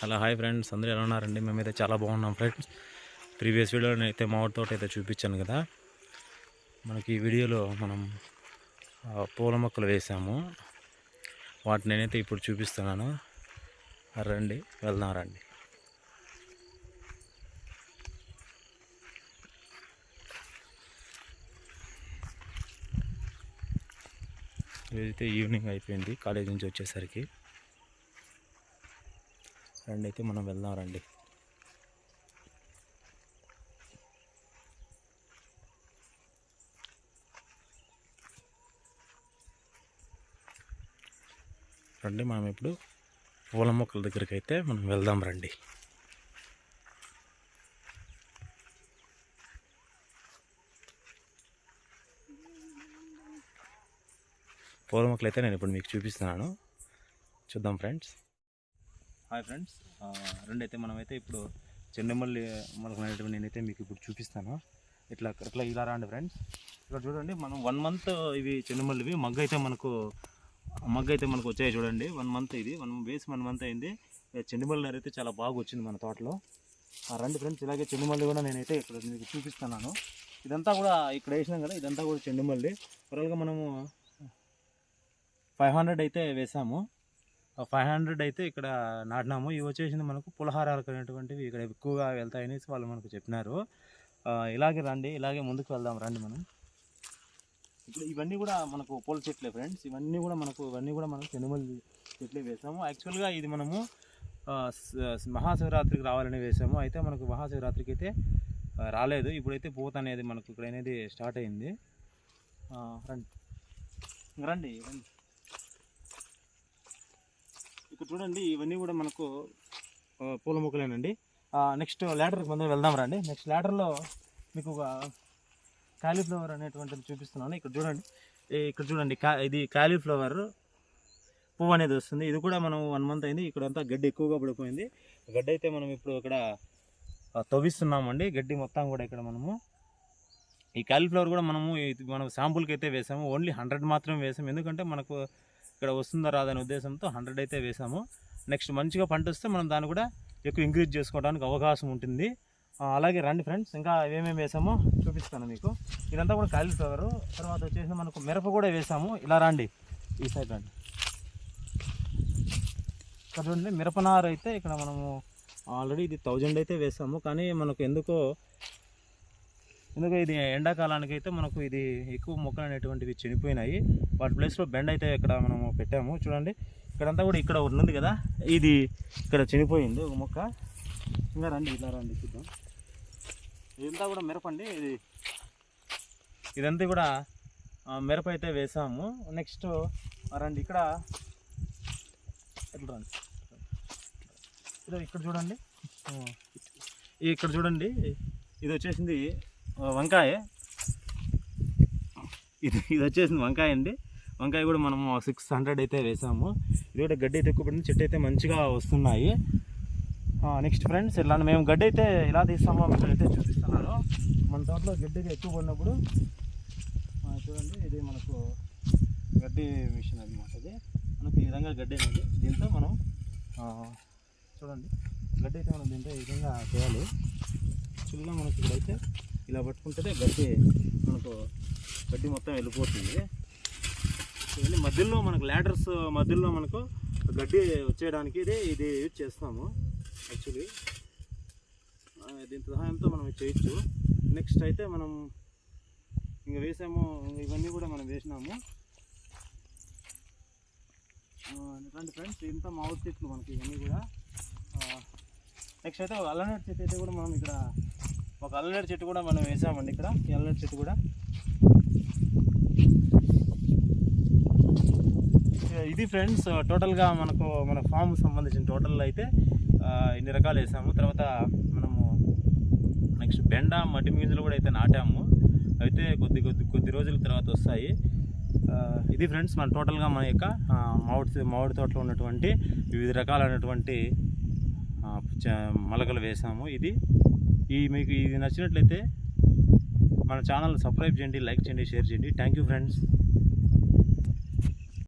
Hello hi friends. అందరూ ఎలా ఉన్నారండి? మేమైతే చాలా బాగున్నాం ఫ్రెండ్స్. ప్రీవియస్ వీడియోలో అయితే మామిడి తోట అయితే చూపించాను కదా. మనకి ఈ వీడియోలో మనం పూల మొక్కలు వేసాము. వాటిని నేనైతే ఇప్పుడు చూపిస్తున్నాను. రండి వెళ్దాం రండి. ఇదైతే ఈవినింగ్ అయిపోయింది కాలేజ్ నుంచి వచ్చేసరికి. రండి అయితే మనం వెళ్దాం రండి. రండి మనం ఇప్పుడు పూల మొక్కల దగ్గరికి అయితే మనం వెళ్దాం రండి. పూల మొక్కలు అయితే నేను ఇప్పుడు మీకు చూపిస్తున్నాను. చూద్దాం ఫ్రెండ్స్. Hi friends. రెండైతే మనమైతే ఇప్పుడు చెన్నెమల్లి మనకు అనేటివి నేనైతే మీకు ఇప్పుడు చూపిస్తాను. ఇట్లా ఇట్లా ఇలా రాండి ఫ్రెండ్స్. ఇక్కడ చూడండి మనం వన్ మంత్ ఇవి చెన్నెమల్లివి మగ్గ అయితే మనకు మగ్గ అయితే మనకు వచ్చాయి చూడండి. వన్ మంత్ ఇది వన్ వేసి వన్ మంత్ అయింది. చెండుమల్లి అయితే చాలా బాగా వచ్చింది మన తోటలో. ఆ రండి ఫ్రెండ్స్ ఇలాగే చెండుమల్లి కూడా నేనైతే ఇక్కడ మీకు చూపిస్తున్నాను. ఇదంతా కూడా ఇక్కడ వేసినాం కదా ఇదంతా కూడా చెండుమల్లి. త్వరగా మనము ఫైవ్ హండ్రెడ్ అయితే వేసాము. ఫైవ్ హండ్రెడ్ అయితే ఇక్కడ నాటినాము. ఇవి వచ్చేసింది మనకు పులహారాలకు అనేటువంటివి ఇక్కడ ఎక్కువగా వెళ్తాయని వాళ్ళు మనకు చెప్పినారు. ఇలాగే రండి ఇలాగే ముందుకు వెళ్దాం. రండి మనం. ఇప్పుడు ఇవన్నీ కూడా మనకు పూల చెట్లే ఫ్రెండ్స్. ఇవన్నీ కూడా మనకు ఇవన్నీ కూడా మనకు చెనుమల్లి చెట్లే వేసాము. యాక్చువల్గా ఇది మనము మహాశివరాత్రికి రావాలని వేసాము. అయితే మనకు మహాశివరాత్రికి అయితే రాలేదు. ఇప్పుడైతే పూత అనేది మనకు ఇక్కడ అనేది స్టార్ట్ అయింది. రండి. రండి రండి. ఇక్కడ చూడండి ఇవన్నీ కూడా మనకు పూల మొక్కలేనండి. నెక్స్ట్ ల్యాడర్కి ముందు వెళ్దాం రండి. నెక్స్ట్ ల్యాడర్లో మీకు ఒక కాలీఫ్లవర్ అనేటువంటిది చూపిస్తున్నాను. ఇక్కడ చూడండి. ఇక్కడ చూడండి కా ఇది కాలీఫ్లవర్ పువ్వు అనేది వస్తుంది. ఇది కూడా మనం వన్ మంత్ అయింది. ఇక్కడ అంతా గడ్డి ఎక్కువగా పడిపోయింది. గడ్డి అయితే మనం ఇప్పుడు ఇక్కడ తవ్విస్తున్నామండి. గడ్డి మొత్తం కూడా ఇక్కడ మనము ఈ కాలీఫ్లవర్ కూడా మనము ఇది మనం శాంపుల్కి అయితే వేసాము. ఓన్లీ హండ్రెడ్ మాత్రం వేసాము. ఎందుకంటే మనకు ఇక్కడ వస్తుందా రాదనే ఉద్దేశంతో హండ్రెడ్ అయితే వేసాము నెక్స్ట్ మంచిగా పంట వస్తే మనం దాన్ని కూడా ఎక్కువ ఇంక్రీజ్ చేసుకోవడానికి అవకాశం ఉంటుంది. అలాగే రండి ఫ్రెండ్స్ ఇంకా ఏమేమి వేసామో చూపిస్తాను మీకు. ఇదంతా కూడా కాలీఫ్లవర్ తర్వాత వచ్చేసి మనకు మిరప కూడా వేసాము ఇలా రండి. ఈ సైడ్ రండి. ఇక్కడ చూడండి మిరపనారు అయితే ఇక్కడ మనము ఆల్రెడీ ఇది థౌజండ్ అయితే వేసాము కానీ మనకు ఎందుకో ఎందుకంటే ఇది ఎండాకాలానికి అయితే మనకు ఇది ఎక్కువ మొక్కలు అనేటువంటివి చనిపోయినాయి. వాటి ప్లేస్లో బెండ్ అయితే ఇక్కడ మనము పెట్టాము. చూడండి ఇక్కడంతా కూడా ఇక్కడ ఉంది కదా ఇది ఇక్కడ చనిపోయింది ఒక మొక్క. ఇంకా రండి ఇలా రండి చూద్దాం. ఇదంతా కూడా మిరపండి ఇది. ఇదంతా కూడా మిరప అయితే వేసాము. నెక్స్ట్ రండి ఇక్కడ. ఇట్లా రండి. ఇక్కడ చూడండి. ఇక్కడ చూడండి. ఇది వచ్చేసింది వంకాయ? ఇది ఇది వచ్చేసింది వంకాయ అండి. వంకాయ కూడా మనము సిక్స్ హండ్రెడ్ అయితే వేసాము. ఇది కూడా గడ్డి అయితే ఎక్కువ పడింది. చెట్టు అయితే మంచిగా వస్తున్నాయి. నెక్స్ట్ ఫ్రెండ్స్ ఇలా మేము గడ్డి అయితే ఎలా తీస్తామో మీకు అయితే చూపిస్తున్నారు మన తోటలో గడ్డిగా ఎక్కువ పడినప్పుడు చూడండి ఇది మనకు గడ్డి మిషన్ అనమాట ఇది. మనకు ఈ విధంగా గడ్డి అనేది దీంతో మనం చూడండి గడ్డి అయితే మనం దీంతో ఈ విధంగా చేయాలి. చిన్న మనకి ఇక్కడైతే. ఇలా పట్టుకుంటే గడ్డి మనకు గడ్డి మొత్తం వెళ్ళిపోతుంది. చూడండి మధ్యలో మనకు ల్యాడర్స్ మధ్యలో మనకు గడ్డి వచ్చేయడానికి ఇది ఇది యూజ్ చేస్తాము యాక్చువల్లీ దీని సహాయంతో మనం చేయొచ్చు. నెక్స్ట్ అయితే మనం ఇంకా వేసాము ఇవన్నీ కూడా మనం వేసినాము. రండి ఫ్రెండ్స్ ఇంత మామిడి చెట్లు మనకి ఇవన్నీ కూడా. నెక్స్ట్ అయితే ఒక చెట్టు అయితే కూడా మనం ఇక్కడ ఒక అల్లనేటి చెట్టు కూడా మనం వేసామండి ఇక్కడ. ఈ అల్లనేటి చెట్టు కూడా. ఇది ఫ్రెండ్స్ టోటల్గా మనకు మన ఫామ్ సంబంధించిన టోటల్ అయితే ఇన్ని రకాలు వేసాము. తర్వాత మనము నెక్స్ట్ బెండ మట్టి గింజలు కూడా అయితే నాటాము. అయితే కొద్ది కొద్ది కొద్ది రోజుల తర్వాత వస్తాయి. ఇది ఫ్రెండ్స్ మన టోటల్గా మన యొక్క మామిడి మామిడి తోటలో ఉన్నటువంటి వివిధ రకాలైనటువంటి చ- మొలకలు వేసాము. ఇది ఈ మీకు ఇది నచ్చినట్లయితే మన ఛానల్ సబ్స్క్రైబ్ చేయండి లైక్ చేయండి షేర్ చేయండి. Thank you friends